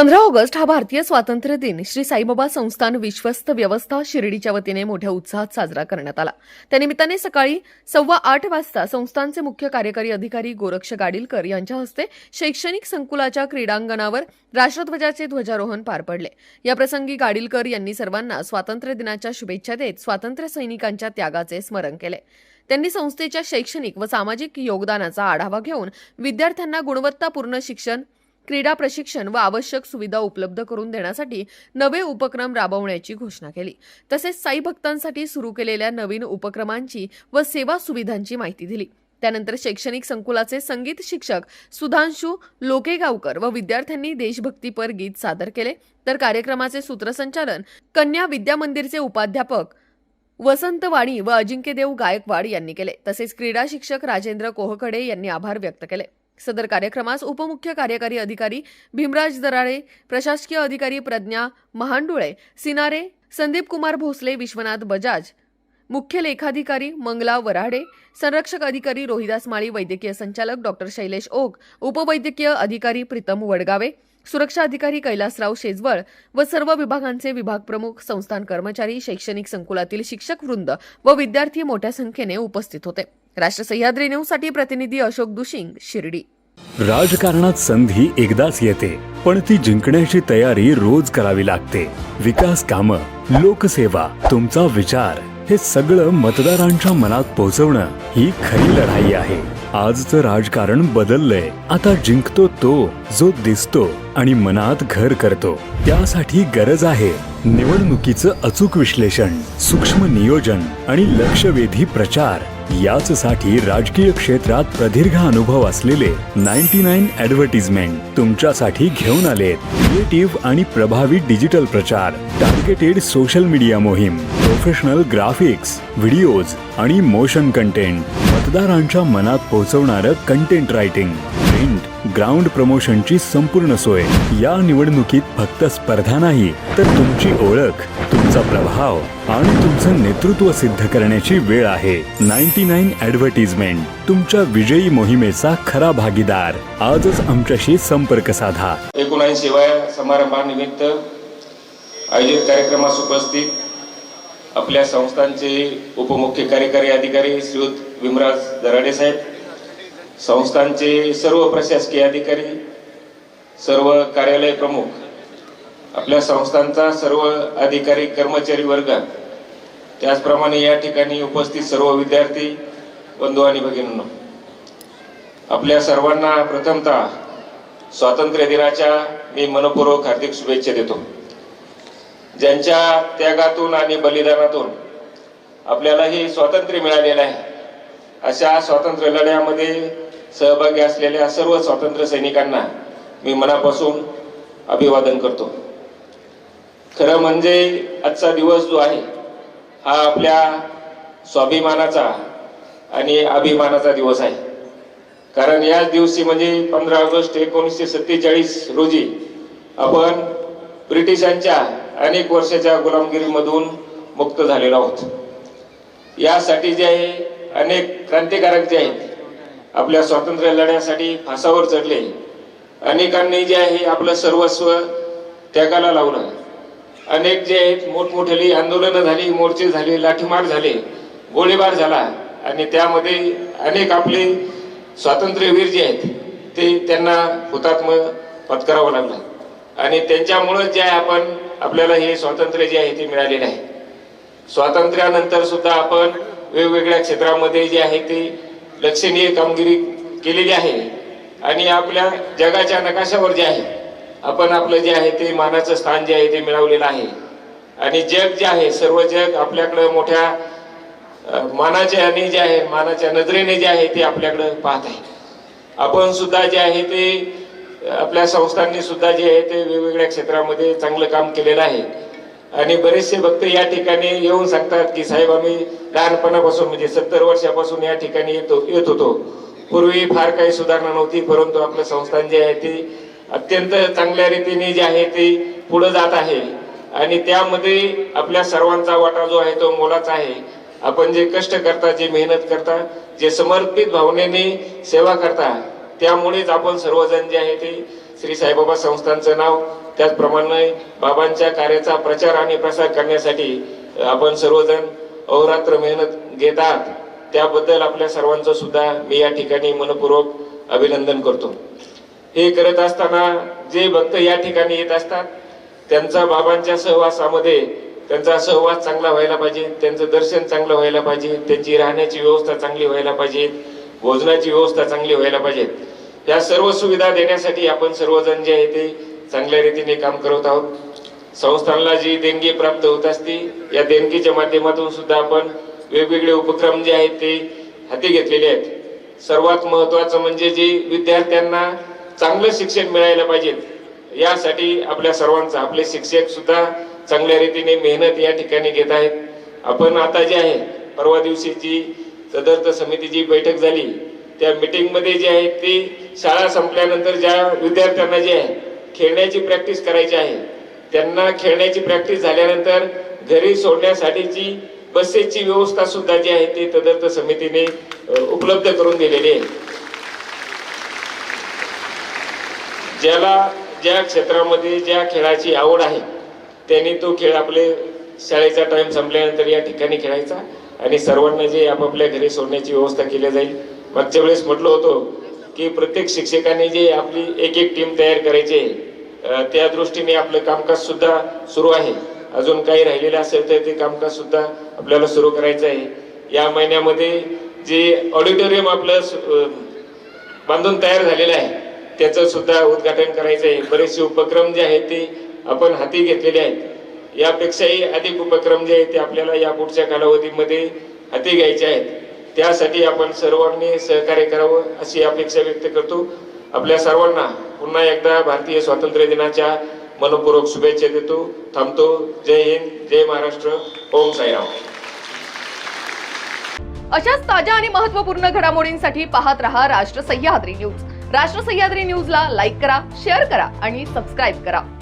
पंधरा ऑगस्ट हा भारतीय स्वातंत्र्य दिन श्री साईबाबा संस्थान विश्वस्त व्यवस्था शिर्डीच्या वतीने मोठ्या उत्साहात साजरा करण्यात आला. त्यानिमित्ताने सकाळी सव्वा आठ वाजता संस्थानचे मुख्य कार्यकारी अधिकारी गोरक्ष गाडीलकर यांच्या हस्ते शैक्षणिक संकुलाच्या क्रीडांगणावर राष्ट्रध्वजाचे ध्वजारोहण पार पडले. याप्रसंगी गाडीलकर यांनी सर्वांना स्वातंत्र्य दिनाच्या शुभेच्छा देत स्वातंत्र्य सैनिकांच्या त्यागाचे स्मरण केले. त्यांनी संस्थेच्या शैक्षणिक व सामाजिक योगदानाचा आढावा घेऊन विद्यार्थ्यांना गुणवत्तापूर्ण शिक्षण क्रीडा प्रशिक्षण व आवश्यक सुविधा उपलब्ध करून देण्यासाठी नवे उपक्रम राबवण्याची घोषणा केली. तसेच साई भक्तांसाठी सुरू केलेल्या नवीन उपक्रमांची व सेवा सुविधांची माहिती दिली. त्यानंतर शैक्षणिक संकुलाचे संगीत शिक्षक सुधांशू लोकेगावकर व विद्यार्थ्यांनी देशभक्तीपर गीत सादर केले. तर कार्यक्रमाचे सूत्रसंचालन कन्या विद्या मंदिरचे उपाध्यापक वसंत वाणी व अजिंक्यदेव गायकवाड यांनी केले. तसेच क्रीडा शिक्षक राजेंद्र कोहकडे यांनी आभार व्यक्त केले. सदर कार्यक्रमास उपमुख्य कार्यकारी अधिकारी भीमराज दराळे प्रशासकीय अधिकारी प्रज्ञा महांडुळे सिनारे संदीप कुमार भोसले विश्वनाथ बजाज मुख्य लेखाधिकारी मंगला वराडे संरक्षक अधिकारी रोहिदास माळी वैद्यकीय संचालक डॉक्टर शैलेश ओक उपवैद्यकीय अधिकारी प्रीतम वडगावे सुरक्षा अधिकारी कैलासराव शेजवळ व सर्व विभागांचे विभाग प्रमुख संस्थान कर्मचारी शैक्षणिक संकुलातील शिक्षक वृंद व विद्यार्थी मोठ्या संख्येने उपस्थित होते. राष्ट्र सह्याद्री न्यूजसाठी प्रतिनिधी अशोक दुशिंग शिर्डी. राजकारणात संधी एकदाच येते पण ती जिंकण्याची तयारी रोज करावी लागते. विकास काम लोकसेवा तुमचा विचार हे सगळं मतदारांच्या मनात पोहोचवणं ही खरी लढाई आहे. आजचं राजकारण बदललंय आता जिंकतो तो. जो दिसतो आणि मनात घर करतो त्यासाठी गरज आहे. निवडणुकीचं अचूक विश्लेषण सूक्ष्म नियोजन आणि लक्षवेधी प्रचार याच साठी राजकीय क्षेत्रात प्रदीर्घ अनुभव असलेले नाईन्टी नाईन ऍडव्हर्टिजमेंट तुमच्यासाठी घेऊन आले क्रिएटिव्ह आणि प्रभावी डिजिटल प्रचार टार्गेटेड सोशल मीडिया मोहीम प्रोफेशनल ग्राफिक्स व्हिडिओज आणि मोशन कंटेंट. मतदारांच्या मनात पोहोचवणारं कंटेंट रायटिंग प्रिंट ग्राउंड प्रमोशनची संपूर्ण सोय. या निवडणुकीत फक्त स्पर्धा नाही तर तुमची ओळख तुमचा प्रभाव आणि तुमचं नेतृत्व सिद्ध करण्याची वेळ आहे. नाईन्टी नाईन ऍडव्हर्टिजमेंट तुमच्या विजयी मोहिमेचा खरा भागीदार. आजच आमच्याशी संपर्क साधा. एकोणऐंशीव्या समारंभानिमित्त आयोजित कार्यक्रमास उपस्थित आपल्या संस्थांचे उपमुख्य कार्यकारी अधिकारी श्रीयुत विमराज दराडे साहेब संस्थांचे सर्व प्रशासकीय अधिकारी सर्व कार्यालय प्रमुख आपल्या संस्थांचा सर्व अधिकारी कर्मचारी वर्ग त्याचप्रमाणे या ठिकाणी उपस्थित सर्व विद्यार्थी बंधू आणि भगिनींनो आपल्या सर्वांना प्रथमतः स्वातंत्र्य दिनाच्या मी मनपूर्वक हार्दिक शुभेच्छा देतो. ज्यांच्या त्यागातून आणि बलिदानातून आपल्याला हे स्वातंत्र्य मिळालेलं आहे अशा स्वातंत्र्य लढ्यामध्ये सहभागी असलेल्या सर्व स्वातंत्र्य सैनिकांना मी मनापासून अभिवादन करतो. खरं म्हणजे आजचा दिवस जो आहे हा आपल्या स्वाभिमानाचा आणि अभिमानाचा दिवस आहे. कारण याच दिवशी म्हणजे पंधरा ऑगस्ट एकोणीसशे सत्तेचाळीस रोजी आपण ब्रिटिशांच्या अनेक वर्षाच्या गुलामगिरीमधून मुक्त झालेलो आहोत. यासाठी जे आहे अनेक क्रांतिकारक जे आहेत आपल्या स्वातंत्र्य लढ्यासाठी फासावर चढले. अनेकांनी जे आहे आपलं सर्वस्व त्यागाला लावलं. अनेक जे आहेत मोठमोठ्याली आंदोलनं झाली मोर्चे झाले लाठीमार झाले गोळीबार झाला. आणि त्यामध्ये अनेक आपले स्वातंत्र्यवीर जे आहेत ते त्यांना हुतात्म पत्करावं लागलं. आणि त्यांच्यामुळं जे आहे आपण आपल्याला हे स्वातंत्र्य जे आहे ते मिळालेलं आहे स्वातंत्र्यानंतर सुद्धा आपण वेगवेगळ्या क्षेत्रामध्ये जे आहे ते लक्षणीय कामगिरी केलेली आहे आणि आपल्या जगाच्या नकाशावर जे आहे आपण आपलं जे आहे ते मानाचं स्थान जे आहे ते मिळवलेलं आहे. आणि जग जे आहे सर्व जग आपल्याकडं मोठ्या मानाच्या आणि जे आहे मानाच्या नजरेने जे आहे ते आपल्याकडं पाहत आहे. आपण सुद्धा जे आहे ते आपल्या संस्थांनी सुद्धा जे आहे ते वेगवेगळ्या क्षेत्रामध्ये चांगलं काम केलेलं आहे. आणि बरेचसे भक्त या ठिकाणी येऊन सांगतात की साहेब आम्ही लहानपणापासून म्हणजे सत्तर वर्षापासून या ठिकाणी येतो येत होतो. पूर्वी फार काही सुधारणा नव्हती परंतु आपलं संस्थान जे आहे ते अत्यंत चांगल्या रीतीने जे आहे ते पुढे जात आहे. आणि त्यामध्ये आपल्या सर्वांचा वाटा जो आहे तो मोलाचा आहे. आपण जे कष्ट करता जे मेहनत करता जे समर्पित भावनेने सेवा करता त्यामुळेच आपण सर्वजण जे आहे ते श्री साईबाबा संस्थांचं नाव त्याचप्रमाणे बाबांच्या कार्याचा प्रचार आणि प्रसार करण्यासाठी आपण सर्वजण अहोरात्र मेहनत घेत आहात. त्याबद्दल आपल्या सर्वांचं सुद्धा मी या ठिकाणी मनपूर्वक अभिनंदन करतो. हे करत असताना जे भक्त या ठिकाणी येत असतात त्यांचा बाबांच्या सहवासामध्ये त्यांचा सहवास चांगला व्हायला पाहिजे त्यांचं दर्शन चांगलं व्हायला पाहिजे त्यांची राहण्याची व्यवस्था चांगली व्हायला पाहिजे भोजनाची व्यवस्था चांगली व्हायला पाहिजे. या सर्व सुविधा देण्यासाठी आपण सर्वजण जे आहे ते चांगल्या रीतीने काम करत आहोत. संस्थांना जी देणगी प्राप्त होत असते या देणगीच्या माध्यमातून सुद्धा आपण वेगवेगळे उपक्रम जे आहेत ते हाती घेतलेले आहेत. सर्वात महत्वाचं म्हणजे जे विद्यार्थ्यांना चांगलं शिक्षण मिळायला पाहिजे यासाठी आपल्या सर्वांचा आपले शिक्षक सुद्धा चांगल्या रीतीने मेहनत या ठिकाणी घेत आहेत. आपण आता जे आहे परवा दिवशी जी तदर्थ समितीची बैठक झाली. त्या मिटिंगमध्ये जे आहे ते शाळा संपल्यानंतर ज्या विद्यार्थ्यांना जे आहे खेळण्याची प्रॅक्टिस करायची आहे त्यांना खेळण्याची प्रॅक्टिस झाल्यानंतर घरी सोडण्यासाठीची बसेसची व्यवस्था सुद्धा जी आहे ती तदर्थ समितीने उपलब्ध करून दिलेली आहे. ज्याला ज्या क्षेत्रामध्ये ज्या खेळाची आवड आहे त्यांनी तो खेळ आपले शाळेचा टाइम संपल्यानंतर या ठिकाणी खेळायचा आणि सर्वांना जे आपापल्या घरी सोडण्याची व्यवस्था केली जाईल मागच्या वेळेस म्हटलं होतं की प्रत्येक शिक्षकाने जे आपली एक एक टीम तयार करायची आहे, त्या दृष्टीने आपलं कामकाज सुद्धा सुरू आहे. अजून काही राहिलेलं असेल तर ते कामकाज सुद्धा आपल्याला सुरू करायचं आहे. या महिन्यामध्ये जे ऑडिटोरियम आपलं सु- बांधून तयार झालेलं आहे त्याचं सुद्धा उद्घाटन करायचं आहे. बरेचसे उपक्रम जे आहेत ते आपण हाती घेतलेले आहेत. यापेक्षाही अधिक उपक्रम जे आहेत ते आपल्याला या पुढच्या कालावधीमध्ये हाती घ्यायचे आहेत. त्यासाठी आपण सर्वांनी सहकार्य करावं अशी अपेक्षा व्यक्त करतो. आपल्या सर्वांना पुन्हा एकदा भारतीय स्वातंत्र्य दिनाच्या मनपूर्वक शुभेच्छा देतो. थांबतो. जय हिंद जय महाराष्ट्र. ओम साईराम. अशाच ताज्या आणि महत्त्वपूर्ण घडामोडींसाठी पाहत रहा राष्ट्र सह्याद्री न्यूज. राष्ट्र सह्याद्री न्यूजला लाईक करा शेअर करा आणि सबस्क्राईब करा.